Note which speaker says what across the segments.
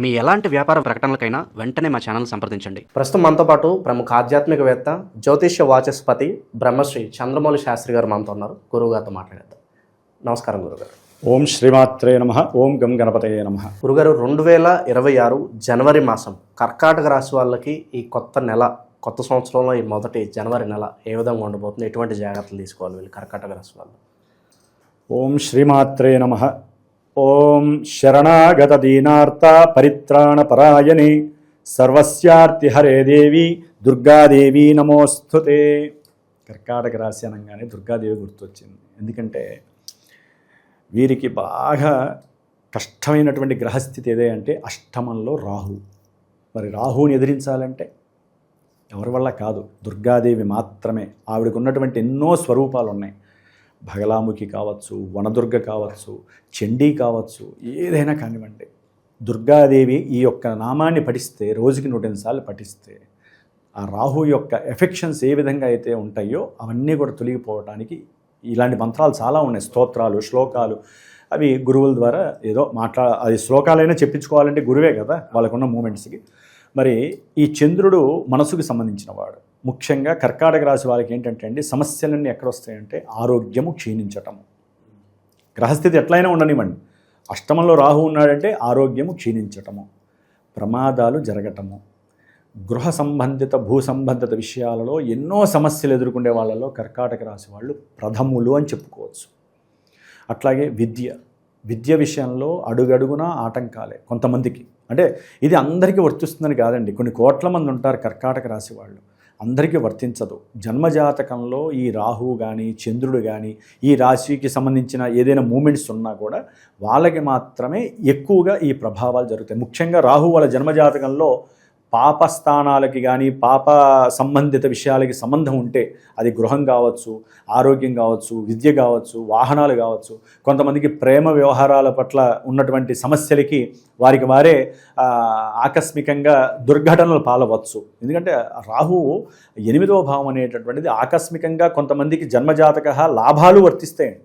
Speaker 1: మీ ఎలాంటి వ్యాపార ప్రకటనలకైనా వెంటనే మా ఛానల్ సంప్రదించండి.
Speaker 2: ప్రస్తుతం మనతో పాటు ప్రముఖ ఆధ్యాత్మికవేత్త జ్యోతిష్య వాచస్పతి బ్రహ్మశ్రీ చంద్రమౌళి శాస్త్రి గారు మనతో ఉన్నారు. గురువు గారితో మాట్లాడేద్దాం. నమస్కారం గురుగారు
Speaker 3: ఓం శ్రీమాత్రే నమ ఓం గం గణపతయే నమ.
Speaker 2: గురుగారు రెండు వేల ఇరవై ఆరు జనవరి మాసం కర్కాటక రాశి వాళ్ళకి ఈ కొత్త నెల కొత్త సంవత్సరంలో ఈ మొదటి జనవరి నెల ఏ విధంగా ఉండబోతుంది ఎటువంటి జాగ్రత్తలు తీసుకోవాలి వీళ్ళు కర్కాటక రాశి వాళ్ళు?
Speaker 3: ఓం శ్రీమాత్రే నమ. ఓం శరణాగత దీనార్త పరిత్రాణపరాయణి. సర్వస్యార్తి హరే దేవి దుర్గాదేవి నమోస్తుతే. కర్కాటక రాశి అనగానే దుర్గాదేవి గుర్తొచ్చింది. ఎందుకంటే వీరికి బాగా కష్టమైనటువంటి గ్రహస్థితి ఏదే అంటే అష్టమంలో రాహు. మరి రాహుని ఎదిరించాలంటే ఎవరి వల్ల కాదు. దుర్గాదేవి మాత్రమే. ఆవిడకు ఉన్నటువంటి ఎన్నో స్వరూపాలు ఉన్నాయి భగలాముఖి కావచ్చు వనదుర్గ కావచ్చు చండీ కావచ్చు ఏదైనా కానివ్వండి. దుర్గాదేవి ఈ యొక్క నామాన్ని పఠిస్తే రోజుకి నూట ఎనిమిది సార్లు పఠిస్తే ఆ రాహు యొక్క ఎఫెక్షన్స్ ఏ విధంగా అయితే ఉంటాయో అవన్నీ కూడా తొలగిపోవడానికి ఇలాంటి మంత్రాలు చాలా ఉన్నాయి. స్తోత్రాలు శ్లోకాలు. అవి గురువుల ద్వారా ఏదో మాట్లా అది శ్లోకాలైనా చెప్పించుకోవాలంటే గురువే కదా వాళ్ళకున్న మూమెంట్స్కి. మరి ఈ చంద్రుడు మనసుకు సంబంధించిన వాడు. ముఖ్యంగా కర్కాటక రాశి వాళ్ళకి ఏంటంటే అండి సమస్యలన్నీ ఎక్కడ వస్తాయంటే ఆరోగ్యము క్షీణించటము గ్రహస్థితి ఎట్లయినా ఉండనివ్వండి. అష్టమంలో రాహు ఉన్నాడంటే ఆరోగ్యము క్షీణించటము ప్రమాదాలు జరగటము. గృహ సంబంధిత భూ సంబంధిత విషయాలలో ఎన్నో సమస్యలు ఎదుర్కొనే వాళ్ళలో కర్కాటక రాశి వాళ్ళు ప్రథములు అని చెప్పుకోవచ్చు. అట్లాగే విద్య విద్య విషయంలో అడుగడుగునా ఆటంకాలే కొంతమందికి. అంటే ఇది అందరికీ వర్తిస్తుందని కాదండి. కొన్ని కోట్ల మంది ఉంటారు కర్కాటక రాశి వాళ్ళు. అందరికీ వర్తించదు. జన్మజాతకంలో ఈ రాహువు కానీ చంద్రుడు కానీ ఈ రాశికి సంబంధించిన ఏదైనా మూమెంట్స్ ఉన్నా కూడా వాళ్ళకి మాత్రమే ఎక్కువగా ఈ ప్రభావాలు జరుగుతాయి. ముఖ్యంగా రాహు వాళ్ళ జన్మజాతకంలో పాపస్థానాలకి కానీ పాప సంబంధిత విషయాలకి సంబంధం ఉంటే అది గృహం కావచ్చు ఆరోగ్యం కావచ్చు విద్య కావచ్చు వాహనాలు కావచ్చు. కొంతమందికి ప్రేమ వ్యవహారాల పట్ల ఉన్నటువంటి సమస్యలకి వారికి వారే ఆకస్మికంగా దుర్ఘటనలు పాలవచ్చు. ఎందుకంటే రాహువు ఎనిమిదవ భావం అనేటటువంటిది ఆకస్మికంగా కొంతమందికి జన్మజాతక లాభాలు వర్తిస్తాయండి.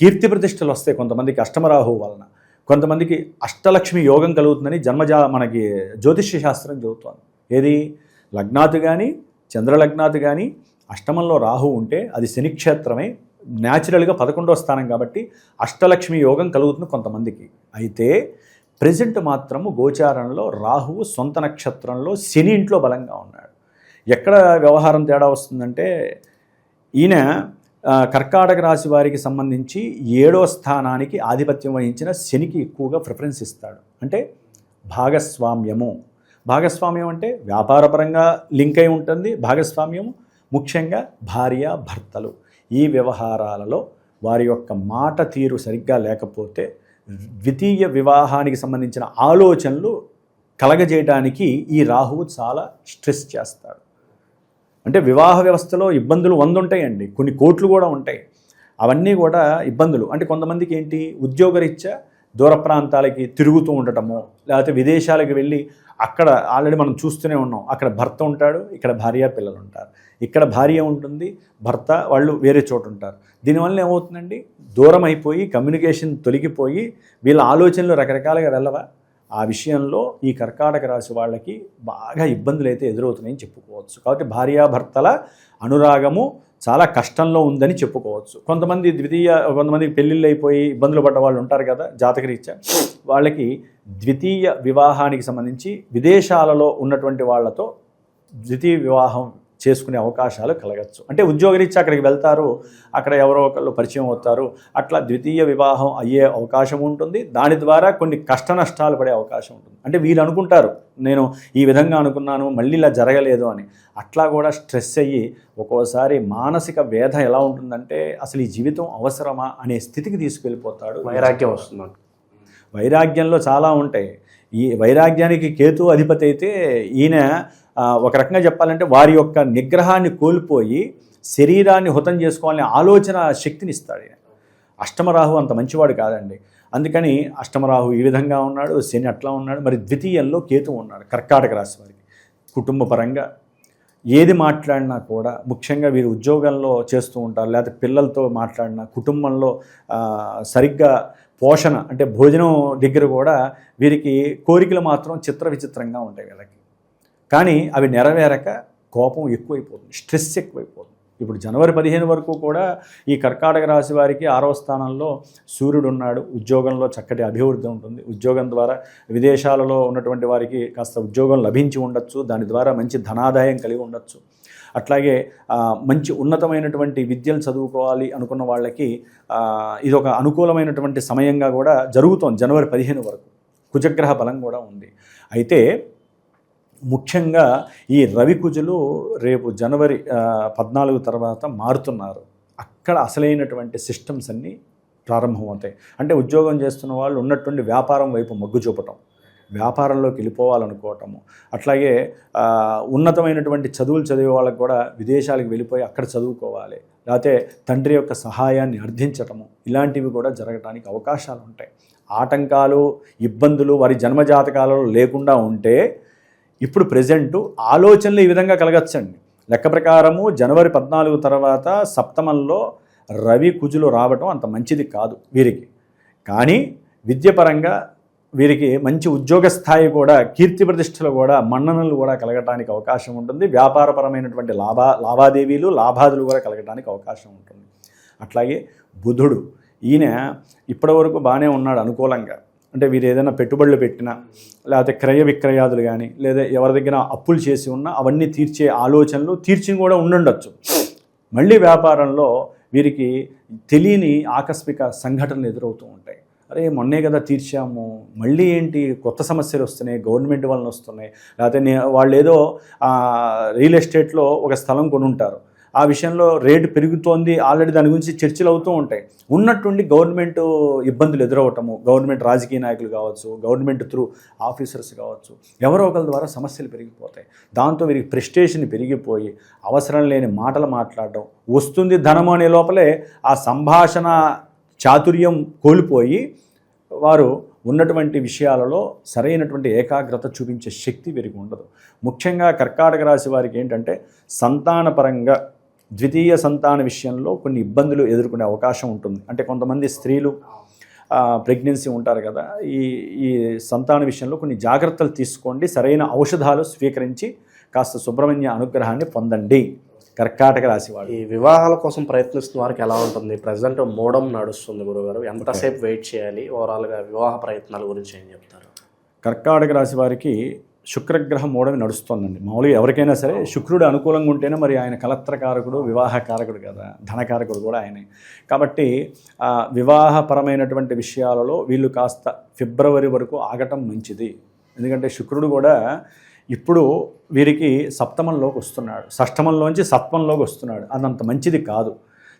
Speaker 3: కీర్తి ప్రతిష్టలు వస్తాయి కొంతమందికి అష్టమరాహువు వలన. కొంతమందికి అష్టలక్ష్మి యోగం కలుగుతుందని జన్మజా మనకి జ్యోతిష్య శాస్త్రం చెబుతోంది. ఏది? లగ్నాతు కానీ చంద్రలగ్నాతు కానీ అష్టమంలో రాహు ఉంటే అది శనిక్షేత్రమే. న్యాచురల్గా పదకొండో స్థానం కాబట్టి అష్టలక్ష్మి యోగం కలుగుతుంది కొంతమందికి. అయితే ప్రజెంట్ మాత్రము గోచారంలో రాహువు సొంత నక్షత్రంలో శని ఇంట్లో బలంగా ఉన్నాడు. ఎక్కడ వ్యవహారం తేడా వస్తుందంటే ఈయన కర్కాటక రాశి వారికి సంబంధించి ఏడో స్థానానికి ఆధిపత్యం వహించిన శనికి ఎక్కువగా ప్రిఫరెన్స్ ఇస్తాడు. అంటే భాగస్వామ్యము. భాగస్వామ్యం అంటే వ్యాపారపరంగా లింక్ అయి ఉంటుంది. భాగస్వామ్యము ముఖ్యంగా భార్య భర్తలు ఈ వ్యవహారాలలో వారి యొక్క మాట తీరు సరిగ్గా లేకపోతే ద్వితీయ వివాహానికి సంబంధించిన ఆలోచనలు కలగజేయడానికి ఈ రాహువు చాలా స్ట్రెస్ చేస్తాడు. అంటే వివాహ వ్యవస్థలో ఇబ్బందులు వంద ఉంటాయండి కొన్ని కోట్లు కూడా ఉంటాయి. అవన్నీ కూడా ఇబ్బందులు. అంటే కొంతమందికి ఏంటి? ఉద్యోగరీత్యా దూర ప్రాంతాలకి తిరుగుతూ ఉండటము లేకపోతే విదేశాలకు వెళ్ళి అక్కడ ఆల్రెడీ మనం చూస్తూనే ఉన్నాం. అక్కడ భర్త ఉంటాడు ఇక్కడ భార్య పిల్లలు ఉంటారు ఇక్కడ భార్య ఉంటుంది భర్త వాళ్ళు వేరే చోట ఉంటారు. దీనివల్ల ఏమవుతుందండి? దూరం అయిపోయి కమ్యూనికేషన్ తొలగిపోయి వీళ్ళ ఆలోచనలు రకరకాలుగా వెళ్ళవా? ఆ విషయంలో ఈ కర్కాటక రాశి వాళ్ళకి బాగా ఇబ్బందులు అయితే ఎదురవుతున్నాయని చెప్పుకోవచ్చు. కాబట్టి భార్యాభర్తల అనురాగము చాలా కష్టంలో ఉందని చెప్పుకోవచ్చు. కొంతమంది ద్వితీయ కొంతమంది పెళ్ళిళ్ళు అయిపోయి ఇబ్బందులు పడ్డ వాళ్ళు ఉంటారు కదా జాతకరీత్యా వాళ్ళకి ద్వితీయ వివాహానికి సంబంధించి విదేశాలలో ఉన్నటువంటి వాళ్ళతో ద్వితీయ వివాహం చేసుకునే అవకాశాలు కలగచ్చు. అంటే ఉద్యోగరీత్యా అక్కడికి వెళ్తారు అక్కడ ఎవరో ఒకళ్ళు పరిచయం అవుతారు అట్లా ద్వితీయ వివాహం అయ్యే అవకాశం ఉంటుంది. దాని ద్వారా కొన్ని కష్ట నష్టాలు పడే అవకాశం ఉంటుంది. అంటే వీళ్ళు అనుకుంటారు నేను ఈ విధంగా అనుకున్నాను మళ్ళీ ఇలా జరగలేదు అని. అట్లా కూడా స్ట్రెస్ అయ్యి ఒక్కోసారి మానసిక వేధ ఎలా ఉంటుందంటే అసలు ఈ జీవితం అవసరమా అనే స్థితికి తీసుకెళ్ళిపోతాడు.
Speaker 2: వైరాగ్యం వస్తుంది
Speaker 3: వైరాగ్యంలో చాలా ఉంటాయి. ఈ వైరాగ్యానికి కేతు అధిపతి అయితే ఈయన ఒక రకంగా చెప్పాలంటే వారి యొక్క నిగ్రహాన్ని కోల్పోయి శరీరాన్ని హుతం చేసుకోవాలనే ఆలోచన శక్తిని ఇస్తాడు ఈయన. అష్టమరాహు అంత మంచివాడు కాదండి. అందుకని అష్టమరాహు ఈ విధంగా ఉన్నాడు శని అట్లా ఉన్నాడు మరి ద్వితీయంలో కేతు ఉన్నాడు కర్కాటక రాశి వారికి. కుటుంబ పరంగా ఏది మాట్లాడినా కూడా ముఖ్యంగా వీరు ఉద్యోగంలో చేస్తూ ఉంటారు లేకపోతే పిల్లలతో మాట్లాడినా కుటుంబంలో సరిగ్గా పోషణ అంటే భోజనం దగ్గర కూడా వీరికి కోరికలు మాత్రం చిత్ర విచిత్రంగా ఉంటాయి వీళ్ళకి. కానీ అవి నెరవేరక కోపం ఎక్కువైపోతుంది స్ట్రెస్ ఎక్కువైపోతుంది. ఇప్పుడు జనవరి పదిహేను వరకు కూడా ఈ కర్కాటక రాశి వారికి ఆరవ స్థానంలో సూర్యుడు ఉన్నాడు ఉద్యోగంలో చక్కటి అభివృద్ధి ఉంటుంది. ఉద్యోగం ద్వారా విదేశాలలో ఉన్నటువంటి వారికి కాస్త ఉద్యోగం లభించి ఉండొచ్చు దాని ద్వారా మంచి ధనాదాయం కలిగి ఉండొచ్చు. అట్లాగే మంచి ఉన్నతమైనటువంటి విద్యలు చదువుకోవాలి అనుకున్న వాళ్ళకి ఇది ఒక అనుకూలమైనటువంటి సమయంగా కూడా జరుగుతోంది జనవరి పదిహేను వరకు. కుజగ్రహ బలం కూడా ఉంది. అయితే ముఖ్యంగా ఈ రవి కుజులు రేపు జనవరి పద్నాలుగు తర్వాత మారుతున్నారు. అక్కడ అసలైనటువంటి సిస్టమ్స్ అన్నీ ప్రారంభమవుతాయి. అంటే ఉద్యోగం చేస్తున్న వాళ్ళు ఉన్నటువంటి వ్యాపారం వైపు మొగ్గు చూపటం. వ్యాపారంలోకి వెళ్ళిపోవాలనుకోవటము. అట్లాగే ఉన్నతమైనటువంటి చదువులు చదివే వాళ్ళకి కూడా విదేశాలకు వెళ్ళిపోయి అక్కడ చదువుకోవాలి. లేకపోతే తండ్రి యొక్క సహాయాన్ని అర్థించటము. ఇలాంటివి కూడా జరగడానికి అవకాశాలు ఉంటాయి. ఆటంకాలు ఇబ్బందులు వారి జన్మజాతకాలలో లేకుండా ఉంటే ఇప్పుడు ప్రజెంట్ ఆలోచనలు ఈ విధంగా కలగచ్చండి. లెక్క ప్రకారము జనవరి పద్నాలుగు తర్వాత సప్తమంలో రవి కుజులు రావటం అంత మంచిది కాదు వీరికి. కానీ విద్యపరంగా వీరికి మంచి ఉద్యోగ స్థాయి కూడా కీర్తి ప్రతిష్టలు కూడా మన్ననలు కూడా కలగటానికి అవకాశం ఉంటుంది. వ్యాపారపరమైనటువంటి లాభా లావాదేవీలు లాభాదులు కూడా కలగటానికి అవకాశం ఉంటుంది. అట్లాగే బుధుడు ఈయన ఇప్పటివరకు బాగానే ఉన్నాడు అనుకూలంగా. అంటే వీరు ఏదైనా పెట్టుబడులు పెట్టినా లేకపోతే క్రయ విక్రయాదులు కానీ లేదా ఎవరి దగ్గర అప్పులు చేసి ఉన్నా అవన్నీ తీర్చే ఆలోచనలు తీర్చి కూడా ఉండుండొచ్చు. మళ్ళీ వ్యాపారంలో వీరికి తెలియని ఆకస్మిక సంఘటనలు ఎదురవుతూ ఉంటాయి. అరే మొన్నే కదా తీర్చాము. మళ్ళీ ఏంటి? కొత్త సమస్యలు వస్తున్నాయి గవర్నమెంట్ వలన వస్తున్నాయి. లేకపోతే వాళ్ళు ఏదో రియల్ ఎస్టేట్లో ఒక స్థలం కొనుంటారు. ఆ విషయంలో రేటు పెరుగుతోంది. ఆల్రెడీ దాని గురించి చర్చలు అవుతూ ఉంటాయి. ఉన్నట్టుండి గవర్నమెంట్ ఇబ్బందులు ఎదురవటము గవర్నమెంట్ రాజకీయ నాయకులు కావచ్చు గవర్నమెంట్ త్రూ ఆఫీసర్స్ కావచ్చు ఎవరో ఒకరి ద్వారా సమస్యలు పెరిగిపోతాయి. దాంతో వీరికి ప్రెస్టేషన్ పెరిగిపోయి అవసరం లేని మాటలు మాట్లాడడం వస్తుంది ధనము అనే లోపలే ఆ సంభాషణ చాతుర్యం కోల్పోయి వారు ఉన్నటువంటి విషయాలలో సరైనటువంటి ఏకాగ్రత చూపించే శక్తి వీరికి ఉండదు. ముఖ్యంగా కర్కాటక రాశి వారికి ఏంటంటే సంతానపరంగా ద్వితీయ సంతాన విషయంలో కొన్ని ఇబ్బందులు ఎదుర్కొనే అవకాశం ఉంటుంది. అంటే కొంతమంది స్త్రీలు ప్రెగ్నెన్సీ ఉంటారు కదా ఈ ఈ సంతాన విషయంలో కొన్ని జాగ్రత్తలు తీసుకోండి సరైన ఔషధాలు స్వీకరించి కాస్త సుబ్రహ్మణ్య అనుగ్రహాన్ని పొందండి. కర్కాటక రాశి వాళ్ళు.
Speaker 2: ఈ వివాహాల కోసం ప్రయత్నిస్తున్న వారికి ఎలా ఉంటుంది? ప్రజెంట్ మూడం నడుస్తుంది గురుగారు. ఎంతసేపు వెయిట్ చేయాలి? ఓవరాల్గా వివాహ ప్రయత్నాల గురించి ఏం చెప్తారు?
Speaker 3: కర్కాటక రాశి వారికి శుక్రగ్రహం మూడవి నడుస్తోందండి. మామూలుగా ఎవరికైనా సరే శుక్రుడు అనుకూలంగా ఉంటేనే మరి ఆయన కలత్రకారకుడు వివాహకారకుడు కదా. ధనకారకుడు కూడా ఆయనే. కాబట్టి వివాహపరమైనటువంటి విషయాలలో వీళ్ళు కాస్త ఫిబ్రవరి వరకు ఆగటం మంచిది. ఎందుకంటే శుక్రుడు కూడా ఇప్పుడు వీరికి సప్తమంలోకి వస్తున్నాడు. షష్టమంలోంచి సప్తమంలోకి వస్తున్నాడు. అదంత మంచిది కాదు.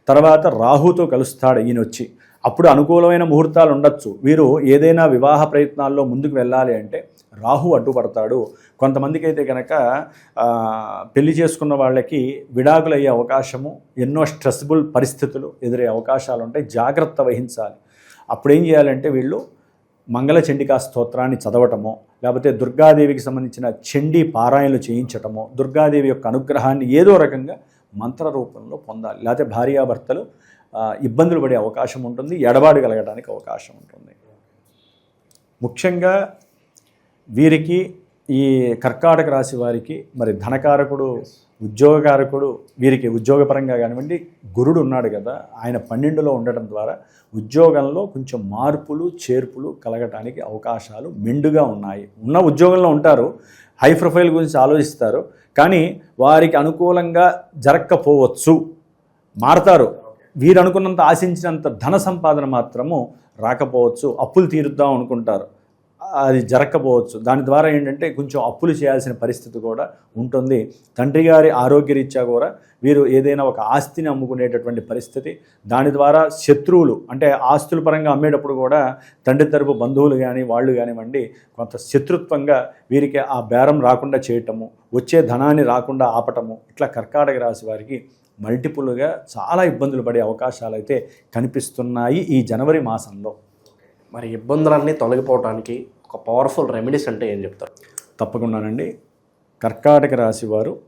Speaker 3: తర్వాత రాహుతో కలుస్తాడు ఈయన వచ్చి అప్పుడు అనుకూలమైన ముహూర్తాలు ఉండొచ్చు. వీరు ఏదైనా వివాహ ప్రయత్నాల్లో ముందుకు వెళ్ళాలి అంటే రాహు అడ్డుపడతాడు. కొంతమందికి అయితే కనుక పెళ్ళి చేసుకున్న వాళ్ళకి విడాకులయ్యే అవకాశము ఎన్నో స్ట్రెస్బుల్ పరిస్థితులు ఎదురయ్యే అవకాశాలు ఉంటాయి జాగ్రత్త వహించాలి. అప్పుడేం చేయాలంటే వీళ్ళు మంగళ చండికా స్తోత్రాన్ని చదవటమో లేకపోతే దుర్గాదేవికి సంబంధించిన చండీ పారాయణలు చేయించటమో దుర్గాదేవి యొక్క అనుగ్రహాన్ని ఏదో రకంగా మంత్ర రూపంలో పొందాలి. లేకపోతే భార్యాభర్తలు ఇబ్బందులు పడే అవకాశం ఉంటుంది ఎడబాటు కలగడానికి అవకాశం ఉంటుంది. ముఖ్యంగా వీరికి ఈ కర్కాటక రాశి వారికి మరి ధనకారకుడు ఉద్యోగకారకుడు వీరికి ఉద్యోగపరంగా కానివ్వండి గురుడు ఉన్నాడు కదా ఆయన పన్నెండులో ఉండటం ద్వారా ఉద్యోగంలో కొంచెం మార్పులు చేర్పులు కలగటానికి అవకాశాలు మెండుగా ఉన్నాయి. ఉన్న ఉద్యోగంలో ఉంటారు హై ప్రొఫైల్ గురించి ఆలోచిస్తారు కానీ వారికి అనుకూలంగా జరగకపోవచ్చు మారతారు. వీరు అనుకున్నంత ఆశించినంత ధన సంపాదన మాత్రము రాకపోవచ్చు అప్పులు తీరుద్దాం అనుకుంటారు. అది జరగకపోవచ్చు దాని ద్వారా ఏంటంటే కొంచెం అప్పులు చేయాల్సిన పరిస్థితి కూడా ఉంటుంది. తండ్రి గారి ఆరోగ్యరీత్యా కూడా వీరు ఏదైనా ఒక ఆస్తిని అమ్ముకునేటటువంటి పరిస్థితి. దాని ద్వారా శత్రువులు అంటే ఆస్తుల పరంగా అమ్మేటప్పుడు కూడా తండ్రి తరపు బంధువులు కానీ వాళ్ళు కానివ్వండి కొంత శత్రుత్వంగా వీరికి ఆ బేరం రాకుండా చేయటము వచ్చే ధనాన్ని రాకుండా ఆపటము ఇట్లా కర్కాటక రాశి వారికి మల్టిపుల్గా చాలా ఇబ్బందులు పడే అవకాశాలు అయితే కనిపిస్తున్నాయి ఈ జనవరి మాసంలో.
Speaker 2: మరి ఇబ్బందులన్నీ తొలగిపోవడానికి ఒక పవర్ఫుల్ రెమెడీస్ అంటే ఏం చెప్తారు?
Speaker 3: తప్పకుండానండి. కర్కాటక రాశి వారు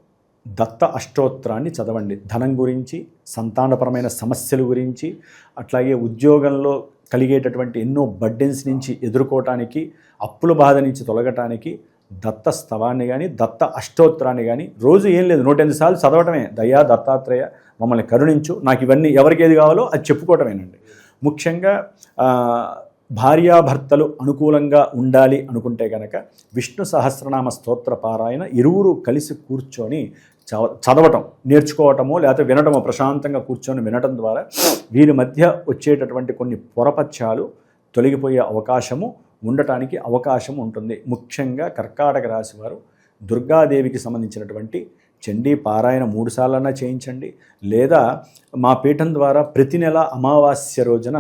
Speaker 3: దత్త అష్టోత్తరాన్ని చదవండి. ధనం గురించి సంతానపరమైన సమస్యల గురించి అట్లాగే ఉద్యోగంలో కలిగేటటువంటి ఎన్నో బడ్డెన్స్ నుంచి ఎదుర్కోవటానికి అప్పుల బాధ నుంచి తొలగటానికి దత్త స్తవాన్ని కానీ దత్త అష్టోత్తరాన్ని కానీ రోజు ఏం లేదు. నూట ఎనిమిది సార్లు చదవటమే. దయా దత్తాత్రేయ మమ్మల్ని కరుణించు. నాకు ఇవన్నీ ఎవరికి ఏది కావాలో అది చెప్పుకోవటమేనండి. ముఖ్యంగా భార్యాభర్తలు అనుకూలంగా ఉండాలి అనుకుంటే కనుక విష్ణు సహస్రనామ స్తోత్ర పారాయణ ఇరువురు కలిసి కూర్చొని చవ- చదవటం నేర్చుకోవటమో లేకపోతే వినటమో ప్రశాంతంగా కూర్చొని వినటం ద్వారా వీరి మధ్య వచ్చేటటువంటి కొన్ని పొరపత్యాలు తొలగిపోయే అవకాశము ఉండటానికి అవకాశం ఉంటుంది. ముఖ్యంగా కర్కాటక రాశి వారు దుర్గాదేవికి సంబంధించినటువంటి చండీ పారాయణ మూడు సార్లన్నా చేయించండి. లేదా మా పీఠం ద్వారా ప్రతి నెల అమావాస్య రోజున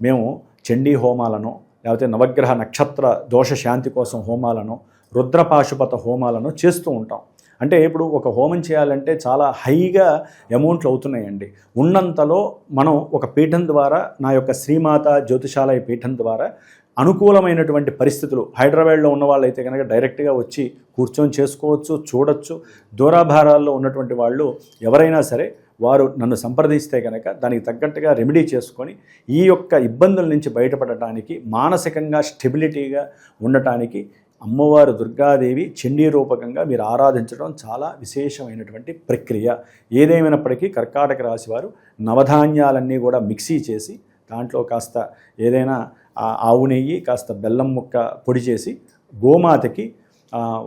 Speaker 3: మేము చండీ హోమాలను లేకపోతే నవగ్రహ నక్షత్ర దోష శాంతి కోసం హోమాలను రుద్రపాశుపత హోమాలను చేస్తూ ఉంటాం. అంటే ఇప్పుడు ఒక హోమం చేయాలంటే చాలా హైగా అమౌంట్లు అవుతున్నాయండి. ఉన్నంతలో మనం ఒక పీఠం ద్వారా నా యొక్క శ్రీమాత జ్యోతిషాలయ పీఠం ద్వారా అనుకూలమైనటువంటి పరిస్థితులు హైదరాబాద్లో ఉన్న వాళ్ళైతే కనుక డైరెక్ట్గా వచ్చి కూర్చొని చేసుకోవచ్చు చూడొచ్చు. దూరాభారాల్లో ఉన్నటువంటి వాళ్ళు ఎవరైనా సరే వారు నన్ను సంప్రదిస్తే కనుక దానికి తగ్గట్టుగా రెమెడీ చేసుకొని ఈ యొక్క ఇబ్బందుల నుంచి బయటపడటానికి మానసికంగా స్టెబిలిటీగా ఉండటానికి అమ్మవారు దుర్గాదేవి చండీ రూపకంగా మీరు ఆరాధించడం చాలా విశేషమైనటువంటి ప్రక్రియ. ఏదేమైనప్పటికీ కర్కాటక రాశి వారు నవధాన్యాలన్నీ కూడా మిక్సీ చేసి దాంట్లో కాస్త ఏదైనా ఆ ఆవు నెయ్యి కాస్త బెల్లం ముక్క పొడి చేసి గోమాతకి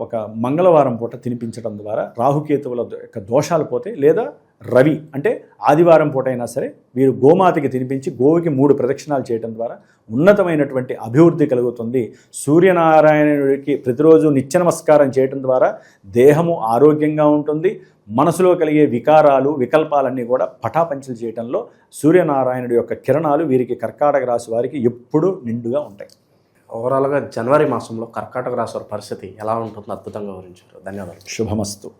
Speaker 3: ఒక మంగళవారం పూట తినిపించడం ద్వారా రాహుకేతువుల దో- యొక్క దోషాలు పోతే లేదా రవి అంటే ఆదివారం పూట అయినా సరే వీరు గోమాతకి తినిపించి గోవుకి మూడు ప్రదక్షిణాలు చేయడం ద్వారా ఉన్నతమైనటువంటి అభివృద్ధి కలుగుతుంది. సూర్యనారాయణుడికి ప్రతిరోజు నిత్య నమస్కారం చేయడం ద్వారా దేహము ఆరోగ్యంగా ఉంటుంది. మనసులో కలిగే వికారాలు వికల్పాలన్నీ కూడా పటాపంచలు చేయడంలో సూర్యనారాయణుడి యొక్క కిరణాలు వీరికి కర్కాటక రాశి వారికి ఎప్పుడూ నిండుగా ఉంటాయి.
Speaker 2: ఓవరాల్గా జనవరి మాసంలో కర్కాటక రాశి పరిస్థితి ఎలా ఉంటుందో అద్భుతంగా వివరించారు. ధన్యవాదాలు.
Speaker 3: శుభమస్తు.